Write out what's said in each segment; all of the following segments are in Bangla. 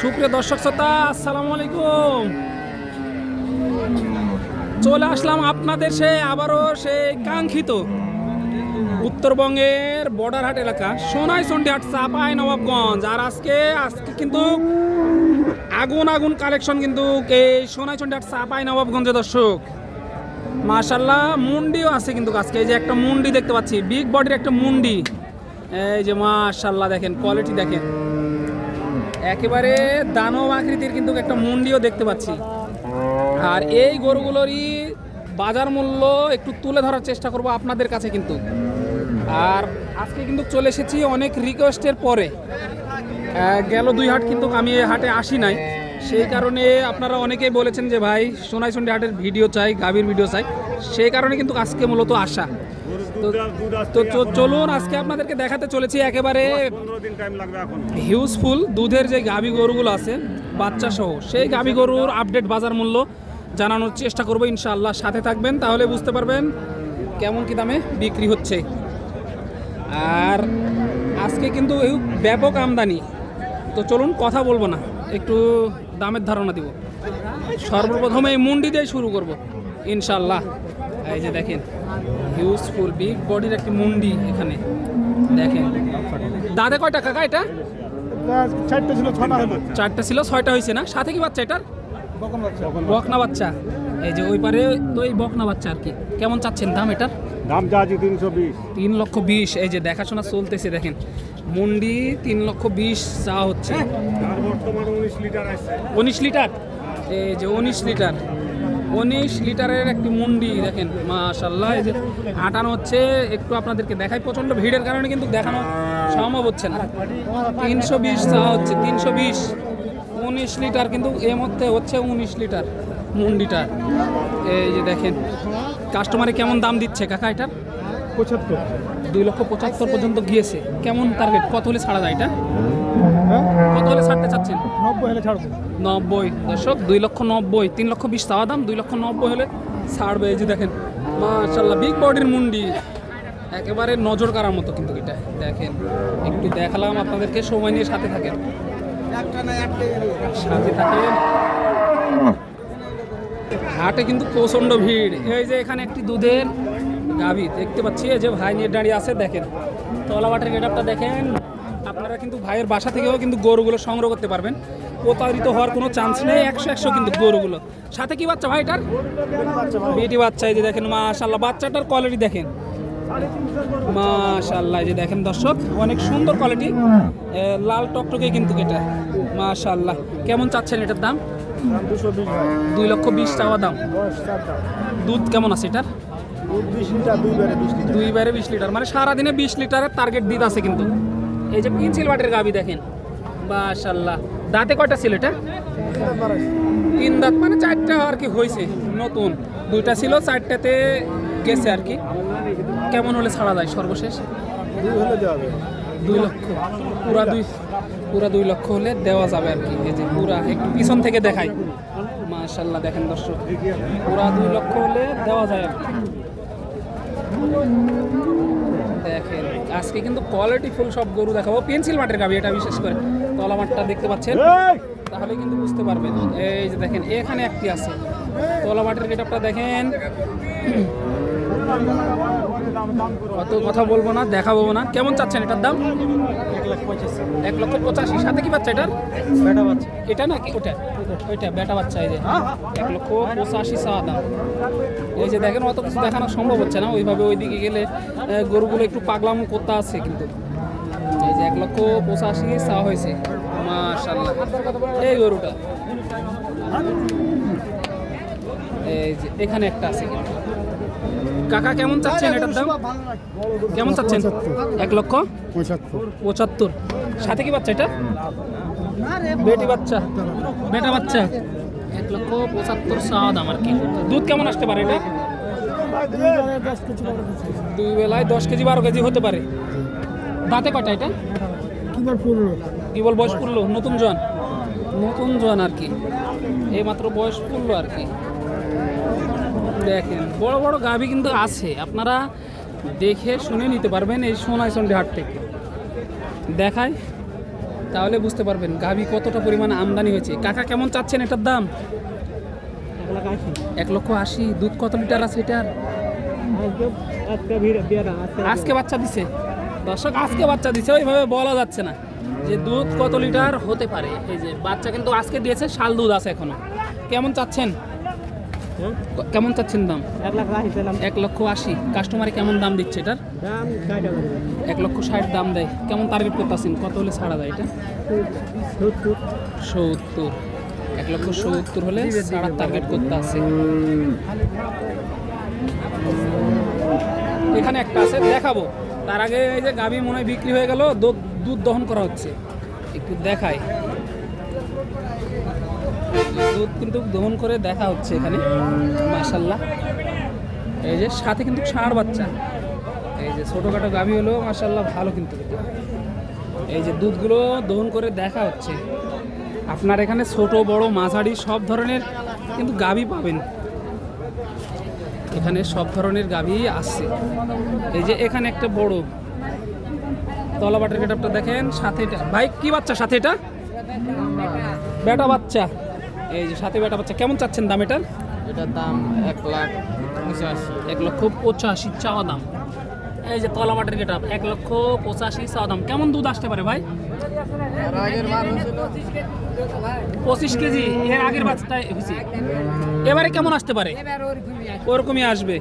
সুপ্রিয় দর্শক শ্রোতা, আসসালামু আলাইকুম। চলে আসলাম আপনাদের সে আবারও সেই কাঙ্ক্ষিত উত্তরবঙ্গের বর্ডার হাট এলাকা, সোনাই সন্ডিহাট চাপাই নবাবগঞ্জ। আর আজকে আজকে কিন্তু আগুন আগুন কালেকশন কিন্তু এই সোনাই সন্ডিহাট চাপাই নবাবগঞ্জে দর্শক। মাশাল্লাহ মুন্ডিও আছে কিন্তু আজকে। এই যে একটা মুন্ডি দেখতে পাচ্ছি, বিগ বডির একটা মুন্ডি। এই যে মাশাল্লাহ দেখেন কোয়ালিটি দেখেন। একেবারে দানব আকৃতির কিন্তু একটা মুন্ডিও দেখতে পাচ্ছি। আর এই গরুগুলোরই বাজার মূল্য একটু তুলে ধরার চেষ্টা করব আপনাদের কাছে কিন্তু। আর আজকে কিন্তু চলে এসেছি অনেক রিকোয়েস্টের পরে। গেল দুই হাট কিন্তু আমি এই হাটে আসি নাই। সেই কারণে আপনারা অনেকেই বলেছেন যে ভাই সোনাই সন্ডে হাটের ভিডিও চাই, গাভীর ভিডিও চাই। সেই কারণে কিন্তু আজকে মূলত আসা। তো- চলুন আজকে আপনাদেরকে দেখাতে চলেছি একেবারে হিউজফুল দুধের যে গাভী গরুগুলো আছে বাচ্চা সহ সেই গাভী গরুর আপডেট বাজার মূল্য জানানোর চেষ্টা করব ইনশাআল্লাহ। সাথে থাকবেন তাহলে বুঝতে পারবেন কেমন কি দামে বিক্রি হচ্ছে। আর আজকে কিন্তু ব্যাপক আমদানি। তো চলুন কথা বলব না একটু দামের ধারণা দিব। সর্বপ্রথমে এই মুন্ডি দিয়ে শুরু করব ইনশাল্লাহ এই যে দেখেন হিউজফুল বিগ বডির একটি মুন্ডি এখানে। দেখেন দাদে কয়টা কাকা এটা? চারটে ছিল ছটা হলো। চারটা ছিল ছয়টা হয়েছে না? সাথে কি বাচ্চা এটার? বকনা বাচ্চা। এই যে ওই পারে তো এই বকনা বাচ্চা আর কি। কেমন চাচ্ছেন দাম এটার? দাম যা আছে তিনশো বিশ। তিন লক্ষ বিশ এই যে দেখাশোনা চলতেছে দেখেন। মুন্ডি তিন লক্ষ বিশ চা হচ্ছে। লিটার উনিশ লিটার? এই যে উনিশ লিটার। উনিশ লিটারের একটি মুন্ডি দেখেন মাশাল্লাহ এই যে হাঁটানো হচ্ছে একটু আপনাদেরকে দেখাই প্রচণ্ড ভিড়ের কারণে কিন্তু দেখানো সম্ভব হচ্ছে না। তিনশো বিশ চা হচ্ছে তিনশো বিশ। উনিশ লিটার কিন্তু এর মধ্যে হচ্ছে উনিশ লিটার মুন্ডিটার এই যে দেখেন কাস্টমারে কেমন দাম দিচ্ছে কাকা এটার পঁচাত্তর। দুই লক্ষ পঁচাত্তর পর্যন্ত গিয়েছে। কেমন টার্গেট কত হলে ছাড়া যায় এটা? কত হলে ছাড়তে চাচ্ছেন? নব্বই হলে ছাড়বো। নব্বই। দর্শক দুই লক্ষ নব্বই তিন লক্ষ বিশ চাওয়া দাম দুই লক্ষ নব্বই হলে ছাড়বে। এই যে দেখেন মাশাল্লাহ বিগ বডির মুন্ডি। একেবারে নজর কাড়ার মতো কিন্তু এটা। দেখেন একটু দেখালাম আপনাদেরকে সময় নিয়ে সাথে থাকেন। সাথে থাকেন। হাটে কিন্তু প্রচণ্ড ভিড়। এই যে এখানে একটি দুধের গাভী দেখতে পাচ্ছি যে ভাই নিয়ে দাঁড়িয়ে আছে দেখেন। তলা তলাবাটের গেটআপটা দেখেন। আপনারা কিন্তু ভাইয়ের বাসা থেকেও কিন্তু গরুগুলো সংগ্রহ করতে পারবেন। প্রতারিত হওয়ার কোনো চান্স নেই একশো একশো কিন্তু গরুগুলো। সাথে কি বাচ্চা ভাইটার বেটি বাচ্চা এই যে দেখেন মাশাল্লাহ বাচ্চাটার কোয়ালিটি দেখেন। মাশাল্লাহ এই যে দেখেন দর্শক অনেক সুন্দর কোয়ালিটি লাল টকটকে কিন্তু এটা। মাশাল্লাহ কেমন চাচ্ছেন এটার দাম? দুই লক্ষ বিশ টাকা দাম। দুধ কেমন আছে এটার? দুধ বিশ লিটার দুই বারে বিশ লিটার। দুই বারে বিশ লিটার মানে সারাদিনে বিশ লিটারের টার্গেট দিতে আছে কিন্তু। এই যে পিনসিল বাটের গাবি দেখেন। মাশাল্লাহ দাঁতে কয়টা ছিল এটা? তিন দাঁত মানে চারটা আর কি হয়েছে নতুন। দুইটা ছিল চারটাতে গেছে আর কি। কেমন হলে ছাড়া যায় সর্বশেষ? দুই লক্ষ। পুরা দুই পুরা দুই লক্ষ হলে দেওয়া যাবে আর কি। এই যে পুরা একটু পিছন থেকে দেখাই। মাশাল্লাহ দেখেন দর্শক। পুরা দুই লক্ষ হলে দেওয়া যায় আর কি। দেখেন। আজকে কিন্তু কোয়ালিটি ফুল সব গরু দেখাবো। পেন্সিল মাঠের গাবি এটা বিশেষ করে। তলা মাঠটা দেখতে পাচ্ছেন? তাহলে কিন্তু বুঝতে পারবেন। এই যে দেখেন এখানে একটি আছে। তলা মাঠের গেটআপটা দেখেন। অত কথা বলব না দেখাবো না। কেমন চাচ্ছেন এটার দাম? এক লক্ষ পঁচাশি। সাথে কি বাচ্চা এটার? বেটা বাচ্চা। এটা না কি ওটা ওইটা বেটা বাচ্চা এই যে। এক লক্ষ পঁচাশি চাওয়া দাম এই যে দেখেন অত কিছু দেখানো সম্ভব হচ্ছে না। ওইভাবে ওইদিকে গেলে গরুগুলো একটু পাগলাম করতে আছে কিন্তু। এই যে এক লক্ষ পঁচাশি চাওয়া হয়েছে। মাশাল্লাহ এই গরুটা। এই যে এখানে একটা আছে কিন্তু। কাকা কেমন চাচ্ছেন এটার দাম? কেমন চাচ্ছেন? এক লক্ষ? পঁচাত্তর। পঁচাত্তর। সাথে কি বাচ্চা এটা? বেটি বাচ্চা? বেটা বাচ্চা? এক লক্ষ পঁচাত্তর দাম আর কি? দুধ কেমন আসতে পারে এটা? দুই বেলায় দশ কেজি বারো কেজি হতে পারে। দাঁতে কটা এটা? কি বল বয়স পড়ল? নতুন জোয়ান নতুন জোয়ান আর কি। এই মাত্র বয়স পড়ল আর কি। দেখেন বড় বড় গাভী কিন্তু আছে। আপনারা দেখে শুনে নিতে পারবেন এই সোনাইচন্ডী হাট থেকে। দেখায় তাহলে বুঝতে পারবেন গাভী কতটা পরিমাণ আমদানি হয়েছে। কাকা, কেমন চাচ্ছেন এটার দাম? এক লক্ষ আশি। দুধ কত লিটার আছে এটার? আজকে বাচ্চা দিছে। দর্শক, আজকে বাচ্চা দিছে, ওইভাবে বলা যাচ্ছে না যে দুধ কত লিটার হতে পারে। এই যে বাচ্চা কিন্তু আজকে দিয়েছে, শাল দুধ আছে এখনও। কেমন চাচ্ছেন? কেমন চাচ্ছেন দাম? এক লক্ষ আশি। কাস্টমারে কেমন দাম দিচ্ছে এটার? দাম এক লক্ষ ষাট দাম দেয়। কেমন টার্গেট করতেছেন? কত হলে ছাড়া দেয় এটা? সত্তর। এক লক্ষ সত্তর হলে ছাড়া টার্গেট করতে আছে এখানে একটা আছে দেখাবো। তার আগে এই যে গাভী মনে হয় বিক্রি হয়ে গেল দুধ দুধ দহন করা হচ্ছে। একটু দেখাই। দুধ কিন্তু দহন করে দেখা হচ্ছে এখানে মাশাল্লাহ এই যে সাথে কিন্তু ষাঁড় বাচ্চা। এই যে ছোটোখাটো গাভী হলো মাশাল্লাহ ভালো কিন্তু এই যে দুধগুলো দহন করে দেখা হচ্ছে। আপনার এখানে ছোট, বড়, মাঝারি সব ধরনের কিন্তু গাভী পাবেন। এখানে সব ধরনের গাভী আসছে এই যে এখানে একটা বড়। তলাবাটের গেটআপটা দেখেন, সাথে এটা। ভাই, কি বাচ্চা সাথে এটা? বেটা বাচ্চা। এই যে সাথে বেটা বাচ্চা কেমন চাচ্ছেন দাম এটার? এটার দাম এক লাখ পঁচাশি। এক লক্ষ পঁচাশি চাওয়া দাম। এই যে তলাবাটের গেটআপ এক লক্ষ পঁচাশি চাওয়া দাম। কেমন দুধ আসতে পারে ভাই? পঁচিশ কেজি এর আগের বাচ্চাটাই হয়েছে। এবারে কেমন আসতে পারে? ওরকমই আসবে।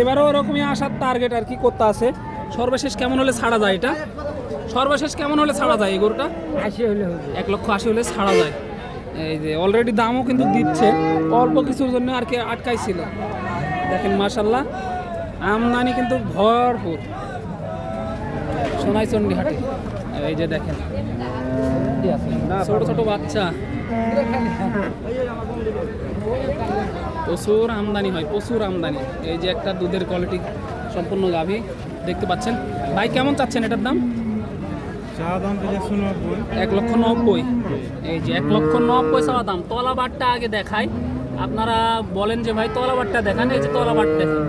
এবারও ওরকমই আসার টার্গেট আর কি করতে আছে। সর্বশেষ কেমন হলে ছাড়া যায় এটা? সর্বশেষ কেমন হলে ছাড়া যায় এই গরুটা? আশি হলে এক লক্ষ আশি হলে ছাড়া যায়। এই যে অলরেডি দামও কিন্তু দিচ্ছে, অল্প কিছুর জন্য আর কি আটকাইছিল। দেখেন মাশাল্লাহ আমদানি কিন্তু ভরপুর। সোনাইচন্ডি হাটে এই যে দেখেন, ছোট ছোট বাচ্চা। প্রচুর আমদানি হয়, প্রচুর আমদানি। এই যে একটা দুধের কোয়ালিটি সম্পূর্ণ গাভী, দেখতে পাচ্ছেন। ভাই, কেমন চাচ্ছেন এটার দাম চা দাম তো একশো নব্বই এক লক্ষ নব্বই। এই যে এক লক্ষ নব্বই চাওয়া দাম। তলাবারটা আগে দেখাই। আপনারা বলেন যে ভাই তলাবারটা দেখান এই যে দেখেন।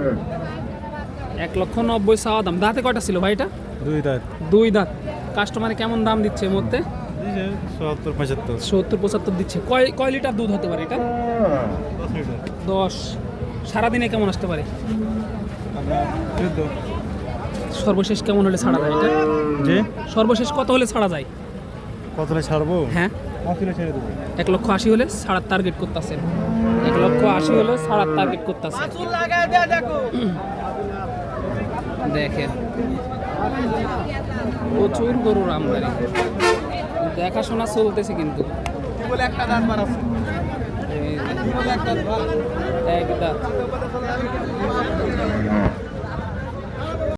এক লক্ষ নব্বই চাওয়া দাম। দাঁতে কয়টা ছিল ভাই এটা? দুই দাঁত। দুই দাঁত। কাস্টমারে কেমন দাম দিচ্ছে এর মধ্যে সত্তর পঁচাত্তর। সত্তর পঁচাত্তর দিচ্ছে। কয় কয় লিটার দুধ হতে পারে এটা? দশ সারাদিনে কেমন আসতে পারে? সর্বশেষ কেমন হলে ছাড়া যায় এটা? যে? সর্বশেষ কত হলে ছাড়া যায়? কত হলে ছাড়বো? হ্যাঁ। ছেড়ে দেবো। এক লক্ষ আশি হলে ছাড়ার টার্গেট করতেছেন। এক লক্ষ আশি হলে ছাড়ার টার্গেট করতেছেন। দেখেন। প্রচুর গরুর আমদানি। দেখাশোনা চলতেছে কিন্তু। একটা এক দাঁত।